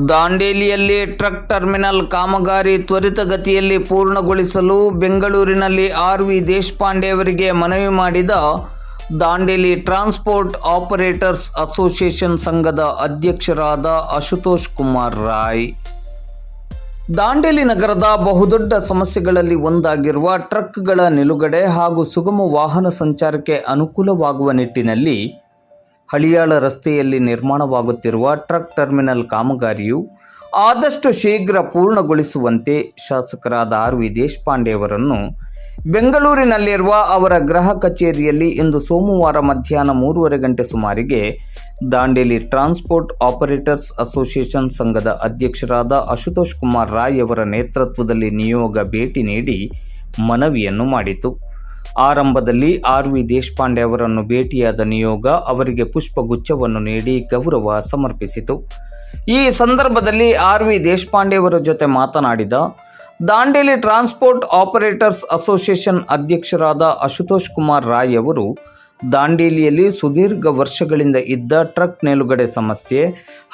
ದಾಂಡೇಲಿಯಲ್ಲಿ truck terminal ಕಾಮಗಾರಿ ತ್ವರಿತಗತಿಯಲ್ಲಿ ಪೂರ್ಣಗೊಳಿಸಲು ಬೆಂಗಳೂರಿನಲ್ಲಿ ಆರ್ ವಿ ದೇಶಪಾಂಡೆ ಅವರಿಗೆ ಮನವಿ ಮಾಡಿದ ದಾಂಡೇಲಿ ಟ್ರಾನ್ಸ್ಪೋರ್ಟ್ ಆಪರೇಟರ್ಸ್ ಅಸೋಸಿಯೇಷನ್ ಸಂಘದ ಅಧ್ಯಕ್ಷರಾದ ಅಶುತೋಷ್ ಕುಮಾರ್ ರಾಯ್. ದಾಂಡೇಲಿ ನಗರದ ಬಹುದೊಡ್ಡ ಸಮಸ್ಯೆಗಳಲ್ಲಿ ಒಂದಾಗಿರುವ ಟ್ರಕ್ಗಳ ನಿಲುಗಡೆ ಹಾಗೂ ಸುಗಮ ವಾಹನ ಸಂಚಾರಕ್ಕೆ ಅನುಕೂಲವಾಗುವ ನಿಟ್ಟಿನಲ್ಲಿ ಹಳಿಯಾಳ ರಸ್ತೆಯಲ್ಲಿ ನಿರ್ಮಾಣವಾಗುತ್ತಿರುವ ಟ್ರಕ್ ಟರ್ಮಿನಲ್ ಕಾಮಗಾರಿಯು ಆದಷ್ಟು ಶೀಘ್ರ ಪೂರ್ಣಗೊಳಿಸುವಂತೆ ಶಾಸಕರಾದ ಆರ್ ವಿ ದೇಶಪಾಂಡೆ ಅವರನ್ನು ಬೆಂಗಳೂರಿನಲ್ಲಿರುವ ಅವರ ಗೃಹ ಕಚೇರಿಯಲ್ಲಿ ಇಂದು ಸೋಮವಾರ ಮಧ್ಯಾಹ್ನ ಮೂರುವರೆ ಗಂಟೆ ಸುಮಾರಿಗೆ ದಾಂಡೇಲಿ ಟ್ರಾನ್ಸ್ಪೋರ್ಟ್ ಆಪರೇಟರ್ಸ್ ಅಸೋಸಿಯೇಷನ್ ಸಂಘದ ಅಧ್ಯಕ್ಷರಾದ ಅಶುತೋಷ್ ಕುಮಾರ್ ರಾಯ್ ಅವರ ನೇತೃತ್ವದಲ್ಲಿ ನಿಯೋಗ ಭೇಟಿ ನೀಡಿ ಮನವಿಯನ್ನು ಮಾಡಿತು. ಆರಂಭದಲ್ಲಿ ಆರ್ ವಿ ದೇಶಪಾಂಡೆ ಅವರನ್ನು ಭೇಟಿಯಾದ ನಿಯೋಗ ಅವರಿಗೆ ಪುಷ್ಪಗುಚ್ಛವನ್ನು ನೀಡಿ ಗೌರವ ಸಮರ್ಪಿಸಿತು. ಈ ಸಂದರ್ಭದಲ್ಲಿ ಆರ್ ವಿ ದೇಶಪಾಂಡೆ ಅವರ ಜೊತೆ ಮಾತನಾಡಿದ ದಾಂಡೇಲಿ ಟ್ರಾನ್ಸ್ಪೋರ್ಟ್ ಆಪರೇಟರ್ಸ್ ಅಸೋಸಿಯೇಷನ್ ಅಧ್ಯಕ್ಷರಾದ ಅಶುತೋಷ್ ಕುಮಾರ್ ರಾಯ್ ಅವರು, ದಾಂಡೇಲಿಯಲ್ಲಿ ಸುದೀರ್ಘ ವರ್ಷಗಳಿಂದ ಇದ್ದ ಟ್ರಕ್ ನಿಲುಗಡೆ ಸಮಸ್ಯೆ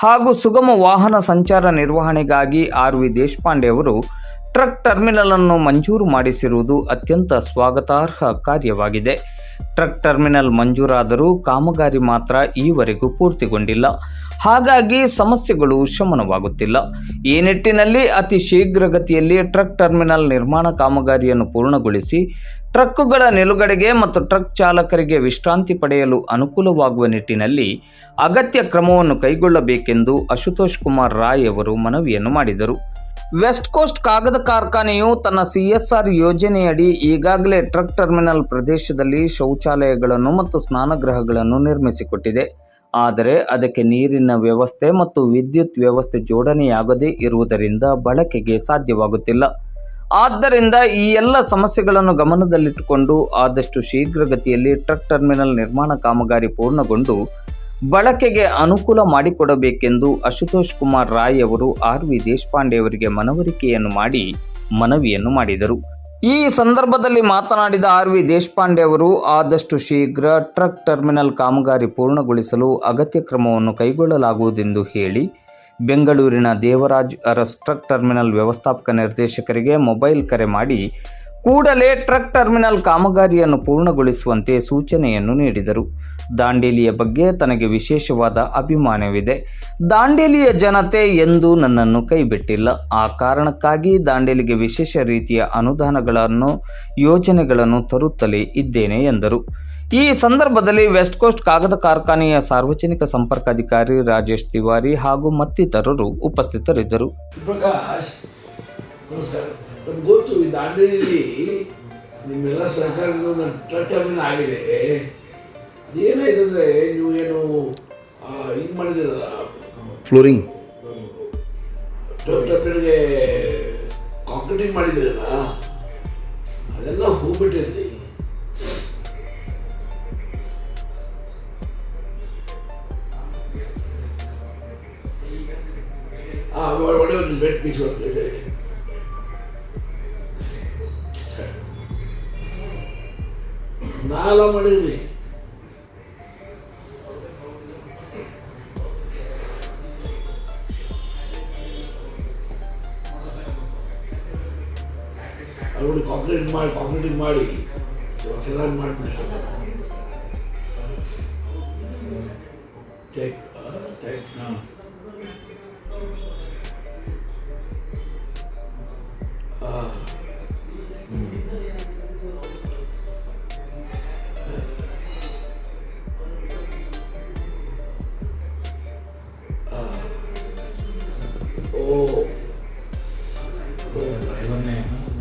ಹಾಗೂ ಸುಗಮ ವಾಹನ ಸಂಚಾರ ನಿರ್ವಹಣೆಗಾಗಿ ಆರ್ ವಿ ದೇಶಪಾಂಡೆ ಅವರು ಟ್ರಕ್ ಟರ್ಮಿನಲ್ ಅನ್ನು ಮಂಜೂರು ಮಾಡಿಸಿರುವುದು ಅತ್ಯಂತ ಸ್ವಾಗತಾರ್ಹ ಕಾರ್ಯವಾಗಿದೆ. ಟ್ರಕ್ ಟರ್ಮಿನಲ್ ಮಂಜೂರಾದರೂ ಕಾಮಗಾರಿ ಮಾತ್ರ ಈವರೆಗೂ ಪೂರ್ತಿಗೊಂಡಿಲ್ಲ. ಹಾಗಾಗಿ ಸಮಸ್ಯೆಗಳು ಶಮನವಾಗುತ್ತಿಲ್ಲ. ಈ ನಿಟ್ಟಿನಲ್ಲಿ ಅತಿ ಶೀಘ್ರಗತಿಯಲ್ಲಿ ಟ್ರಕ್ ಟರ್ಮಿನಲ್ ನಿರ್ಮಾಣ ಕಾಮಗಾರಿಯನ್ನು ಪೂರ್ಣಗೊಳಿಸಿ ಟ್ರಕ್ಕುಗಳ ನಿಲುಗಡೆಗೆ ಮತ್ತು ಟ್ರಕ್ ಚಾಲಕರಿಗೆ ವಿಶ್ರಾಂತಿ ಪಡೆಯಲು ಅನುಕೂಲವಾಗುವ ನಿಟ್ಟಿನಲ್ಲಿ ಅಗತ್ಯ ಕ್ರಮವನ್ನು ಕೈಗೊಳ್ಳಬೇಕೆಂದು ಅಶುತೋಷ್ ಕುಮಾರ್ ರಾಯ್ ಅವರು ಮನವಿಯನ್ನು ಮಾಡಿದರು. ವೆಸ್ಟ್ ಕೋಸ್ಟ್ ಕಾಗದ ಕಾರ್ಖಾನೆಯು ತನ್ನ ಸಿಎಸ್ಆರ್ ಯೋಜನೆಯಡಿ ಈಗಾಗಲೇ ಟ್ರಕ್ ಟರ್ಮಿನಲ್ ಪ್ರದೇಶದಲ್ಲಿ ಶೌಚಾಲಯಗಳನ್ನು ಮತ್ತು ಸ್ನಾನಗೃಹಗಳನ್ನು ನಿರ್ಮಿಸಿಕೊಟ್ಟಿದೆ. ಆದರೆ ಅದಕ್ಕೆ ನೀರಿನ ವ್ಯವಸ್ಥೆ ಮತ್ತು ವಿದ್ಯುತ್ ವ್ಯವಸ್ಥೆ ಜೋಡಣೆಯಾಗದೇ ಇರುವುದರಿಂದ ಬಳಕೆಗೆ ಸಾಧ್ಯವಾಗುತ್ತಿಲ್ಲ. ಆದ್ದರಿಂದ ಈ ಎಲ್ಲ ಸಮಸ್ಯೆಗಳನ್ನು ಗಮನದಲ್ಲಿಟ್ಟುಕೊಂಡು ಆದಷ್ಟು ಶೀಘ್ರಗತಿಯಲ್ಲಿ ಟ್ರಕ್ ಟರ್ಮಿನಲ್ ನಿರ್ಮಾಣ ಕಾಮಗಾರಿ ಪೂರ್ಣಗೊಂಡು ಬಳಕೆಗೆ ಅನುಕೂಲ ಮಾಡಿಕೊಡಬೇಕೆಂದು ಅಶುತೋಷ್ ಕುಮಾರ್ ರಾಯ್ ಅವರು ಆರ್ ವಿ ದೇಶಪಾಂಡೆ ಅವರಿಗೆ ಮನವರಿಕೆಯನ್ನು ಮಾಡಿ ಮನವಿಯನ್ನು ಮಾಡಿದರು. ಈ ಸಂದರ್ಭದಲ್ಲಿ ಮಾತನಾಡಿದ ಆರ್ ವಿ ದೇಶಪಾಂಡೆ ಅವರು, ಆದಷ್ಟು ಶೀಘ್ರ ಟ್ರಕ್ ಟರ್ಮಿನಲ್ ಕಾಮಗಾರಿ ಪೂರ್ಣಗೊಳಿಸಲು ಅಗತ್ಯ ಕ್ರಮವನ್ನು ಕೈಗೊಳ್ಳಲಾಗುವುದೆಂದು ಹೇಳಿ ಬೆಂಗಳೂರಿನ ದೇವರಾಜ್ ಅರಸ್ ಟ್ರಕ್ ಟರ್ಮಿನಲ್ ವ್ಯವಸ್ಥಾಪಕ ನಿರ್ದೇಶಕರಿಗೆ ಮೊಬೈಲ್ ಕರೆ ಮಾಡಿ, ಕೂಡಲೇ ಟ್ರಕ್ ಟರ್ಮಿನಲ್ ಕಾಮಗಾರಿಯನ್ನು ಪೂರ್ಣಗೊಳಿಸುವಂತೆ ಸೂಚನೆಯನ್ನು ನೀಡಿದರು. ದಾಂಡೇಲಿಯ ಬಗ್ಗೆ ತನಗೆ ವಿಶೇಷವಾದ ಅಭಿಮಾನವಿದೆ. ದಾಂಡೇಲಿಯ ಜನತೆ ಎಂದೂ ನನ್ನನ್ನು ಕೈಬಿಟ್ಟಿಲ್ಲ. ಆ ಕಾರಣಕ್ಕಾಗಿ ದಾಂಡೇಲಿಗೆ ವಿಶೇಷ ರೀತಿಯ ಅನುದಾನಗಳನ್ನು, ಯೋಜನೆಗಳನ್ನು ತರುತ್ತಲೇ ಇದ್ದೇನೆ ಎಂದರು. ಈ ಸಂದರ್ಭದಲ್ಲಿ ವೆಸ್ಟ್ ಕೋಸ್ಟ್ ಕಾಗದ ಕಾರ್ಖಾನೆಯ ಸಾರ್ವಜನಿಕ ಸಂಪರ್ಕ ಅಧಿಕಾರಿ ರಾಜೇಶ್ ತಿವಾರಿ ಹಾಗೂ ಮತ್ತಿತರರು ಉಪಸ್ಥಿತರಿದ್ದರು. ಗೊತ್ತು ದಾಂಡೇಲಿಯಲ್ಲಿ ನಿಮ್ಮೆಲ್ಲ ಸರ್ಕಾರದ ಟ್ರಕ್ ಆಗಿದೆ. ಏನಾಯ್ತು ಅಂದರೆ ನೀವು ಏನು ಇದು ಮಾಡಿದಿರಲ್ಲ ಫ್ಲೋರಿಂಗ್. ಕಾಂಕ್ರೀಟಿಂಗ್ ಮಾಡಿದಿರಲ್ಲ ಅದೆಲ್ಲ ಹೋಗ್ಬಿಟ್ಟಿದೆ. and met me for a day. ನಾಲ ಮಾಡೀನಿ ಅಲ್ಲಿ ಕಾಂಕ್ರೀಟ್ ಮಾಡಿ ಕಾಂಕ್ರೀಟಿಂಗ್ ಮಾಡಿ ಚೆನ್ನಾಗಿ ಮಾಡಿಬಿಡಿ ಸರ್ ಥ್ಯಾಂಕ್ ಥ್ಯಾಂಕ್ ಯು ね